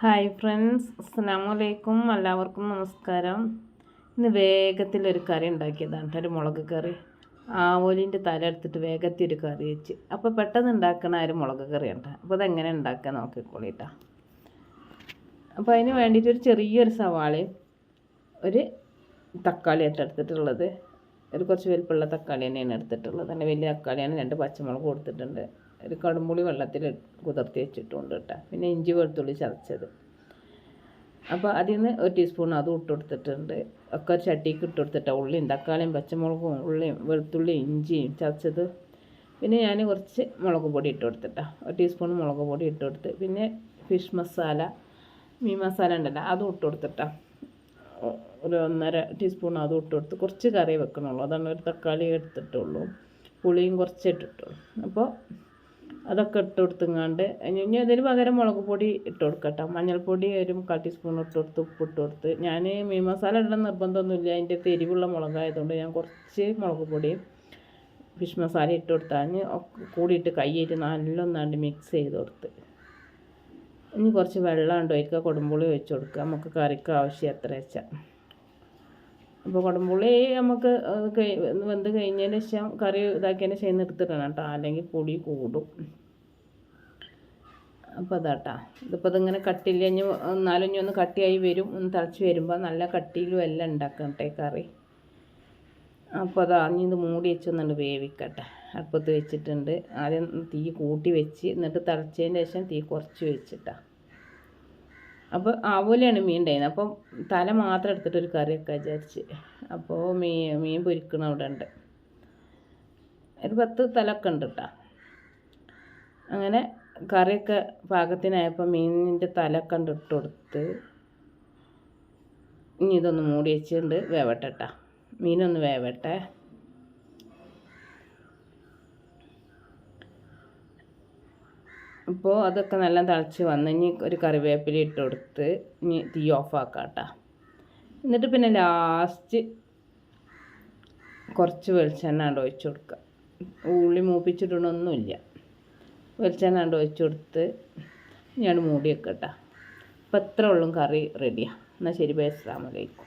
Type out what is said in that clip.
Hi friends അസ്സാമലൈക്കും എല്ലാവർക്കും നമസ്കാരം. ഇന്ന് വേഗത്തിലൊരു കറി ഉണ്ടാക്കിയതാണ് ഒരു മുളക് കറി. ആവോലിന്റെ തല എടുത്തിട്ട് വേഗത്തിൽ ഒരു കറി വെച്ച്. അപ്പോൾ പെട്ടെന്ന് ഉണ്ടാക്കണ ഒരു മുളക് കറി ഉണ്ട് അപ്പോൾ അതെങ്ങനെ ഉണ്ടാക്കാൻ നോക്കിക്കോളിട്ടാ അപ്പോൾ അതിന് വേണ്ടിയിട്ട് ഒരു ചെറിയൊരു സവാളയും ഒരു തക്കാളി എടുത്തിട്ടുള്ളത്. ഒരു കുറച്ച് വലിപ്പമുള്ള തക്കാളി തന്നെയാണ് എടുത്തിട്ടുള്ളത്. തന്നെ വലിയ തക്കാളിയാണ് രണ്ട് പച്ചമുളക് കൊടുത്തിട്ടുണ്ട്. ഒരു കടുമ്പുളി വെള്ളത്തിൽ കുതിർത്തി വെച്ചിട്ടുണ്ട് കേട്ടോ. പിന്നെ ഇഞ്ചി വെളുത്തുള്ളി ചതച്ചത്. അപ്പോൾ അതിൽ നിന്ന് ഒരു ടീസ്പൂൺ അതും ഇട്ട് കൊടുത്തിട്ടുണ്ട്. ഒക്കെ ഒരു ചട്ടിക്ക് ഇട്ട് കൊടുത്തിട്ട് ഉള്ളിയും തക്കാളിയും പച്ചമുളകും ഉള്ളിയും വെളുത്തുള്ളിയും ഇഞ്ചിയും ചതച്ചത്. പിന്നെ ഞാൻ കുറച്ച് മുളക് പൊടി ഇട്ട് കൊടുത്തിട്ടാണ് ഒരു ടീസ്പൂൺ മുളക് പൊടി ഇട്ട് കൊടുത്ത്. പിന്നെ ഫിഷ് മസാല മീൻ മസാല ഉണ്ടല്ലോ അതും ഇട്ട് കൊടുത്തിട്ടാണ് ഒരു ഒന്നര ടീസ്പൂൺ അതും ഇട്ട് കൊടുത്ത്. കുറച്ച് കറി വെക്കണുള്ളൂ. അതാണ് ഒരു തക്കാളി എടുത്തിട്ടുള്ളൂ. പുളിയും കുറച്ച് ഇട്ടിട്ടുള്ളൂ. അപ്പോൾ അതൊക്കെ ഇട്ട് കൊടുത്തുങ്ങാണ്ട്. ഇനി അതിന് പകരം മുളക് പൊടി ഇട്ട് കൊടുക്കട്ടോ. മഞ്ഞൾപ്പൊടി ഒരു മുക്കാൽ ടീസ്പൂൺ ഇട്ട് കൊടുത്ത് ഉപ്പ് ഇട്ട് കൊടുത്ത്. ഞാൻ മീൻ മസാല ഇടണം നിർബന്ധമൊന്നുമില്ല. അതിന്റെ എരിവുള്ള മുളകായതുകൊണ്ട് ഞാൻ കുറച്ച് മുളക് പൊടിയും ഫിഷ് മസാല ഇട്ട് കൊടുത്താൽ കൂടിയിട്ട് കൈയിട്ട് നല്ലൊന്നാണ്ട് മിക്സ് ചെയ്ത് കൊടുത്ത്. ഇനി കുറച്ച് വെള്ളം ഉണ്ട് ഒഴിക്കുക. കൊടുമ്പുളി ഒഴിച്ച് കൊടുക്കുക. നമുക്ക് കറിക്ക് ആവശ്യം എത്ര വെച്ചാൽ അപ്പോൾ കുടംപുളി നമുക്ക് വെന്ത് കഴിഞ്ഞതിന് ശേഷം കറി ഇതാക്കിയതിന് ശേഷം എടുത്തിടണം കേട്ടോ. അല്ലെങ്കിൽ പൊടി കൂടും. അപ്പോൾ അതാട്ടാ. ഇതിപ്പോൾ ഇതിങ്ങനെ എന്നാലും ഇനി ഒന്ന് കട്ടിയായി വരും. ഒന്ന് തിളച്ച് വരുമ്പോൾ നല്ല കട്ടിയിലും എല്ലാം ഉണ്ടാക്കട്ടെ കറി. അപ്പോൾ അതാ ഇനി ഇത് മൂടി വെച്ചൊന്നുണ്ട് വേവിക്കട്ടെ. അടുപ്പത്ത് വെച്ചിട്ടുണ്ട്. ആദ്യം തീ കൂട്ടി വെച്ച് എന്നിട്ട് തിളച്ചതിന് ശേഷം തീ കുറച്ച് വെച്ചിട്ടാണ് അപ്പോൾ ആവൂലയാണ് മീൻ ഉണ്ടായിരുന്നത്. അപ്പം തല മാത്രം എടുത്തിട്ട് ഒരു കറിയൊക്കെ വിചാരിച്ച്. അപ്പോൾ മീൻ മീൻ പൊരിക്കണ അവിടെ ഉണ്ട്. ഒരു പത്ത് തലൊക്കെ ഉണ്ട് കേട്ടോ അങ്ങനെ കറിയൊക്കെ പാകത്തിനായപ്പോൾ മീനിന്റെ തലൊക്കെ ഉണ്ട് ഇട്ട് കൊടുത്ത് ഇനി ഇതൊന്ന് മൂടി വെച്ചിട്ടുണ്ട് വേവട്ടെ കേട്ടോ മീനൊന്ന് വേവട്ടെ. അപ്പോൾ അതൊക്കെ നല്ല തിളച്ച് വന്ന് ഇനി ഒരു കറിവേപ്പില ഇട്ട് കൊടുത്ത് ഇനി തീ ഓഫാക്കാം കേട്ടോ എന്നിട്ട് പിന്നെ ലാസ്റ്റ് കുറച്ച് വെളിച്ചെണ്ണ ഉണ്ട് ഒഴിച്ച് കൊടുക്കുക ഉള്ളി മൂപ്പിച്ചിട്ടുണ്ടൊന്നുമില്ല വെളിച്ചെണ്ണ ഉണ്ട് ഒഴിച്ച് കൊടുത്ത് ഞാൻ മൂടി വെക്കട്ടെ അപ്പോൾ എത്ര ഉള്ളും കറി റെഡിയാണ് എന്നാൽ ശരി ബൈ അസ്സാമലൈക്കും